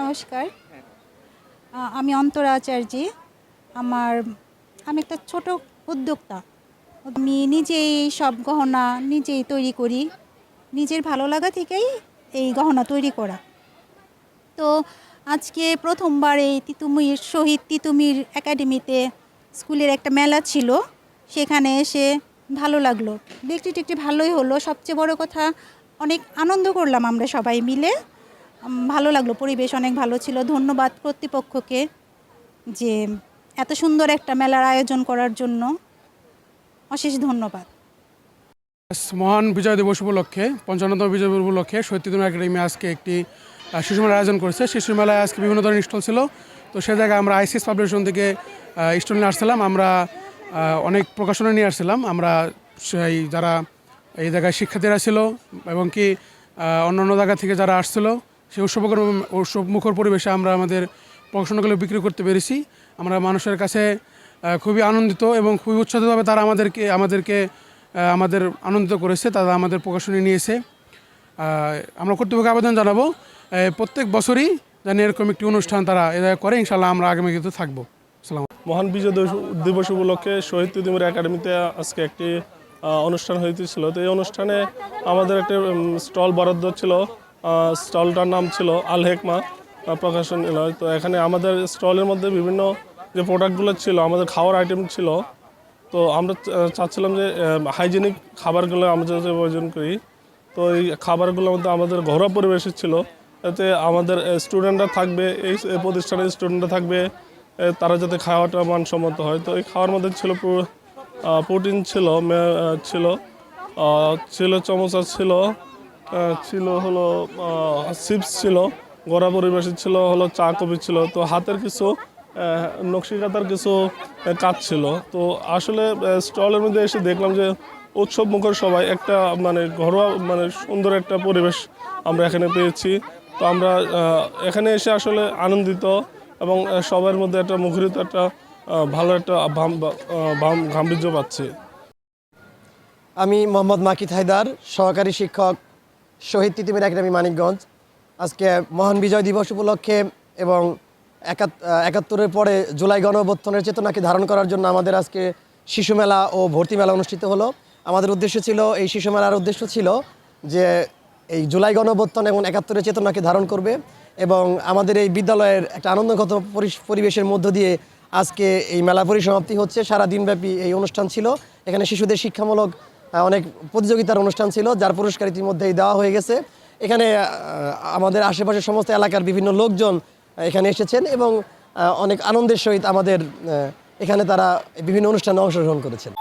নমস্কার। আমি অন্তরা আচার্যি। আমার, আমি একটা ছোট উদ্যোক্তা। আমি নিজেই সব গহনা নিজেই তৈরি করি। নিজের ভালো লাগা থেকেই এই গহনা তৈরি করা। তো আজকে প্রথমবার এই তিতুমির শহীদ তিতুমির একাডেমিতে স্কুলের একটা মেলা ছিল। সেখানে এসে ভালো লাগল। দেখতে টেকটি ভালোই হলো। সবচেয়ে বড় কথা, অনেক আনন্দ করলাম আমরা সবাই মিলে। ভালো লাগল পরিবেশ অনেক ভালো ছিল। ধন্যবাদ কর্তৃপক্ষকে যে এত সুন্দর একটা মেলার আয়োজন করার জন্য। অশেষ ধন্যবাদ। মহান বিজয় দিবস উপলক্ষে পঞ্চান্নতম বিজয় দিবস উপলক্ষে সত্যিদম একাডেমি আজকে একটি শিশু মেলার আয়োজন করেছে। শিশু মেলায় আজকে বিভিন্ন ধরনের স্টল ছিল। তো সে জায়গায় আমরা আইসিএস পাবলিকেশন থেকে স্টল নিয়ে আসছিলাম। আমরা অনেক প্রকাশনা নিয়ে আসছিলাম। আমরা সেই যারা এই জায়গায় শিক্ষার্থীরা ছিল এবং কি আহ, অন্যান্য জায়গা থেকে যারা আসছিল সেই উৎসবকর উৎসব মুখর পরিবেশে আমরা আমাদের প্রকাশনাগুলো বিক্রি করতে পেরেছি। আমরা মানুষের কাছে খুবই আনন্দিত এবং খুবই উৎসাহিতভাবে তারা আমাদেরকে আমাদেরকে আমাদের আনন্দিত করেছে, তারা আমাদের প্রকাশনী নিয়েছে। আমরা কর্তৃপক্ষকে আবেদন জানাব প্রত্যেক বছরই যেন এরকম একটি অনুষ্ঠান তারা এ করে ইনশাল্লাহ আমরা আগামী কিন্তু থাকব। সালাম। মহান বিজয় দিবস- উপলক্ষে শহীদ তিতুমির একাডেমিতে আজকে একটি অনুষ্ঠান হইতেছিল। তো এই অনুষ্ঠানে আমাদের একটা স্টল বরাদ্দ ছিল। স্টলটার নাম ছিল আল হেকমা আহ, প্রকাশনালয় তো এখানে আমাদের স্টলের মধ্যে বিভিন্ন যে প্রোডাক্টগুলো ছিল আমাদের খাওয়ার আইটেম ছিল তো আমরা চাচ্ছিলাম যে হাইজেনিক খাবারগুলো যাতে প্রয়োজন করি। তো এই খাবারগুলোর মধ্যে আমাদের ঘরোয়া পরিবেশের ছিল এতে আমাদের স্টুডেন্টরা থাকবে এই প্রতিষ্ঠানের স্টুডেন্টরা থাকবে তারা যাতে খাওয়াটা মানসম্মত হয়। তো এই খাওয়ার মধ্যে ছিল প্রোটিন ছিল ছিল ছিল চমচা ছিল ছিল হলো চিপস ছিল, গড়া পরিবেশের ছিল, হলো চা কফি ছিল। তো হাতের কিছু নকশিকাতার কিছু কাজ ছিল। তো আসলে স্টলের মধ্যে এসে দেখলাম যে উৎসব মুখর সবাই একটা মানে ঘরোয়া মানে সুন্দর একটা পরিবেশ আমরা এখানে পেয়েছি। তো আমরা এখানে এসে আসলে আনন্দিত এবং সবার মধ্যে একটা মুখরিত একটা ভালো একটা গাম্ভীর্য পাচ্ছি। আমি মোহাম্মদ মাকিত হায়দার, সহকারী শিক্ষক শহীদ তিতিমির একাডেমি মানিকগঞ্জ। আজকে মহান বিজয় দিবস উপলক্ষে এবং একাত- একাত্তরের পরে জুলাই গণঅভ্যুত্থানের চেতনাকে ধারণ করার জন্য আমাদের আজকে শিশু মেলা ও ভর্তি মেলা অনুষ্ঠিত হলো। আমাদের উদ্দেশ্য ছিল, এই শিশু মেলার উদ্দেশ্য ছিল যে এই জুলাই গণঅভ্যুত্থান এবং একাত্তরের চেতনাকে ধারণ করবে এবং আমাদের এই বিদ্যালয়ের একটা আনন্দগত পরিবেশের মধ্য দিয়ে আজকে এই মেলা পরিসমাপ্তি হচ্ছে। সারা দিনব্যাপী এই অনুষ্ঠান ছিল। এখানে শিশুদের শিক্ষামূলক অনেক প্রতিযোগিতার অনুষ্ঠান ছিল, যার পুরস্কার ইতিমধ্যেই দেওয়া হয়ে গেছে। এখানে আমাদের আশেপাশের সমস্ত এলাকার বিভিন্ন লোকজন এখানে এসেছেন এবং অনেক আনন্দের সহিত আমাদের এখানে তারা বিভিন্ন অনুষ্ঠানে অংশগ্রহণ করেছেন।